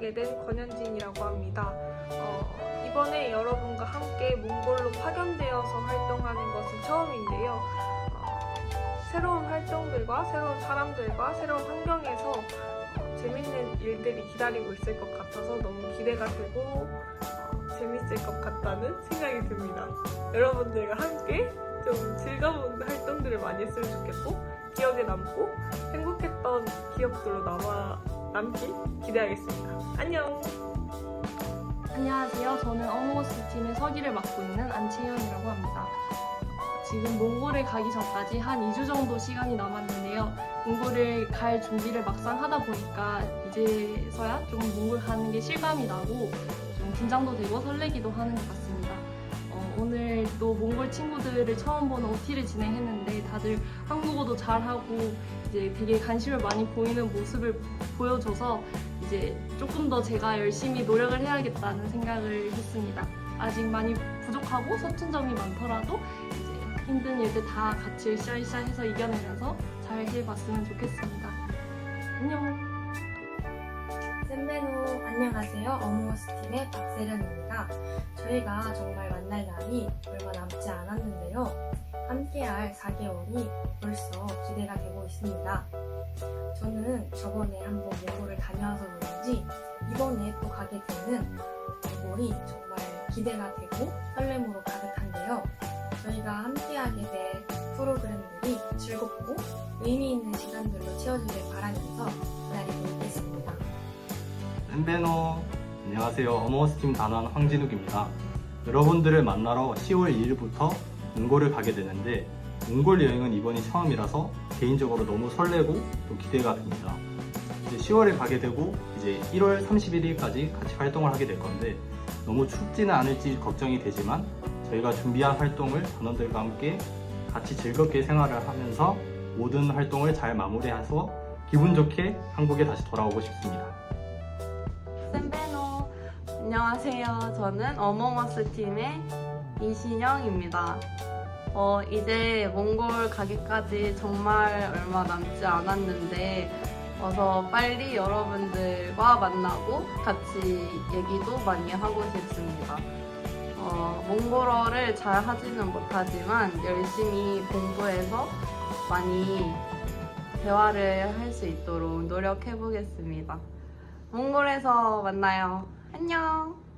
오게 된 권현진이라고 합니다. 어, 이번에 여러분과 함께 몽골로 파견되어서 활동하는 것은 처음인데요. 어, 새로운 활동들과 새로운 사람들과 새로운 환경에서 어, 재밌는 일들이 기다리고 있을 것 같아서 너무 기대가 되고 어, 재밌을 것 같다는 생각이 듭니다. 여러분들과 함께 좀 즐거운 활동들을 많이 했으면 좋겠고 기억에 남고 행복했던 기억들로 남아 남길 기대하겠습니다. 안녕. 안녕하세요. 저는 어몽어스 팀의 서기를 맡고 있는 안채현이라고 합니다. 지금 몽골에 가기 전까지 한 2주 정도 시간이 남았는데요. 몽골을 갈 준비를 막상 하다 보니까 이제서야 좀 몽골 가는 게 실감이 나고 좀 긴장도 되고 설레기도 하는 것 같습니다. 또 몽골 친구들을 처음 보는 OT를 진행했는데 다들 한국어도 잘하고 이제 되게 관심을 많이 보이는 모습을 보여줘서 이제 조금 더 제가 열심히 노력을 해야겠다는 생각을 했습니다. 아직 많이 부족하고 서툰 점이 많더라도 이제 힘든 일들 다 같이 으쌰으쌰 해서 이겨내면서 잘 해봤으면 좋겠습니다. 안녕. 샌베노 안녕하세요. 어무어스 팀의 박세련입니다. 저희가 정말 만날 날이 얼마 남지 않았는데요. 함께할 4개월이 벌써 기대가 되고 있습니다. 저는 저번에 한번 몽골을 다녀와서 그런지 이번에 또 가게 되는 몽골이 정말 기대가 되고 설렘으로 가득한데요. 저희가 함께하게 될 프로그램들이 즐겁고 의미 있는 시간들로 채워지길 바라면서 기다리고 있겠습니다. 엠베노 안녕하세요 어머스팀 단원 황진욱입니다 여러분들을 만나러 10월 2일부터 몽골을 가게 되는데 몽골 여행은 이번이 처음이라서 개인적으로 너무 설레고 또 기대가 됩니다 이제 10월에 가게 되고 이제 1월 31일까지 같이 활동을 하게 될 건데 너무 춥지는 않을지 걱정이 되지만 저희가 준비한 활동을 단원들과 함께 같이 즐겁게 생활을 하면서 모든 활동을 잘 마무리해서 기분 좋게 한국에 다시 돌아오고 싶습니다. 안녕하세요. 저는 어몽어스 팀의 이신영입니다. 어, 이제 몽골 가기까지 정말 얼마 남지 않았는데 어서 빨리 여러분들과 만나고 같이 얘기도 많이 하고 싶습니다. 어, 몽골어를 잘 하지는 못하지만 열심히 공부해서 많이 대화를 할 수 있도록 노력해 보겠습니다. 몽골에서 만나요. 안녕.